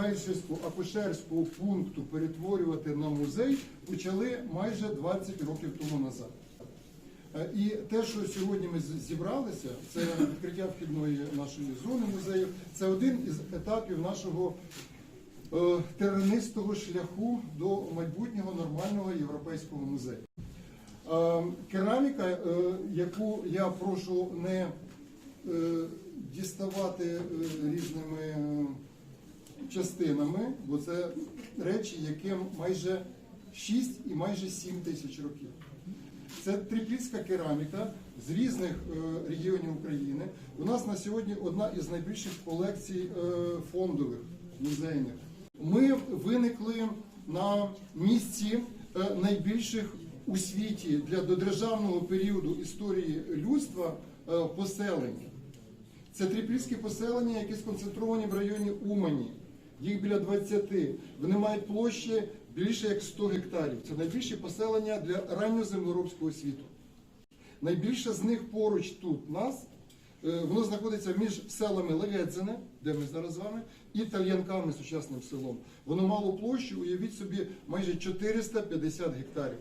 фельдшерсько-акушерського пункту перетворювати на музей почали майже 20 років тому назад. Е, І те, що сьогодні ми зібралися, це відкриття вхідної нашої зони музею, це один із етапів нашого е, тернистого шляху до майбутнього нормального європейського музею. Е, Кераміка, яку я прошу не діставати різними частинами, бо це речі, яким майже 6 і майже 7 тисяч років. Це трипільська кераміка з різних е, регіонів України. У нас на сьогодні одна із найбільших колекцій е, фондових музейних. Ми виникли на місці е, найбільших у світі для додержавного періоду історії людства поселень. Це трипільські поселення, які сконцентровані в районі Умані. Їх біля 20. Вони мають площі більше як 100 гектарів. Це найбільші поселення для ранньоземноробського світу. Найбільше з них поруч тут нас. Е, Воно знаходиться між селами Легедзине, де ми зараз з вами, і Тальянками, сучасним селом. Воно мало площу, уявіть собі, майже 450 гектарів.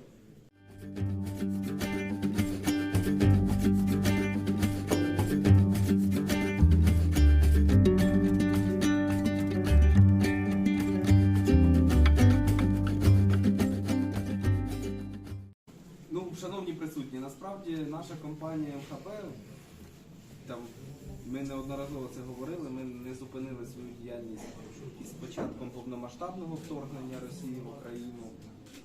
Шановні присутні, насправді наша компанія МХП, там ми неодноразово це говорили, ми не зупинили свою діяльність із початком повномасштабного вторгнення Росії в Україну.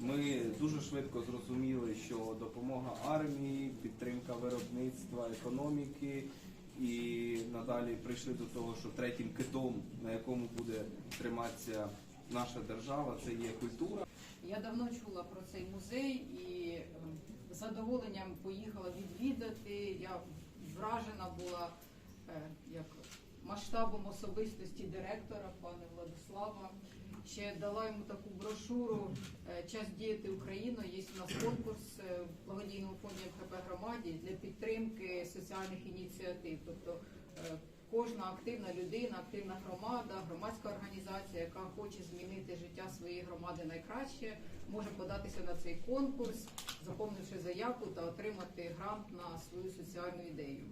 Ми дуже швидко зрозуміли, що допомога армії, підтримка виробництва, економіки і надалі прийшли до того, що третім китом, на якому буде триматися наша держава, це є культура. Я давно чула про цей музей і е, з задоволенням поїхала відвідати. Я вражена була е, як масштабом особистості директора пана Владислава. Ще дала йому таку брошуру е, Час діяти Україну. Є у нас конкурс е, в благодійному фонді МХП громаді для підтримки соціальних ініціатив. Тобто кожна активна людина, активна громада, громадська організація, своєї громади найкраще, може податися на цей конкурс, заповнивши заявку та отримати грант на свою соціальну ідею.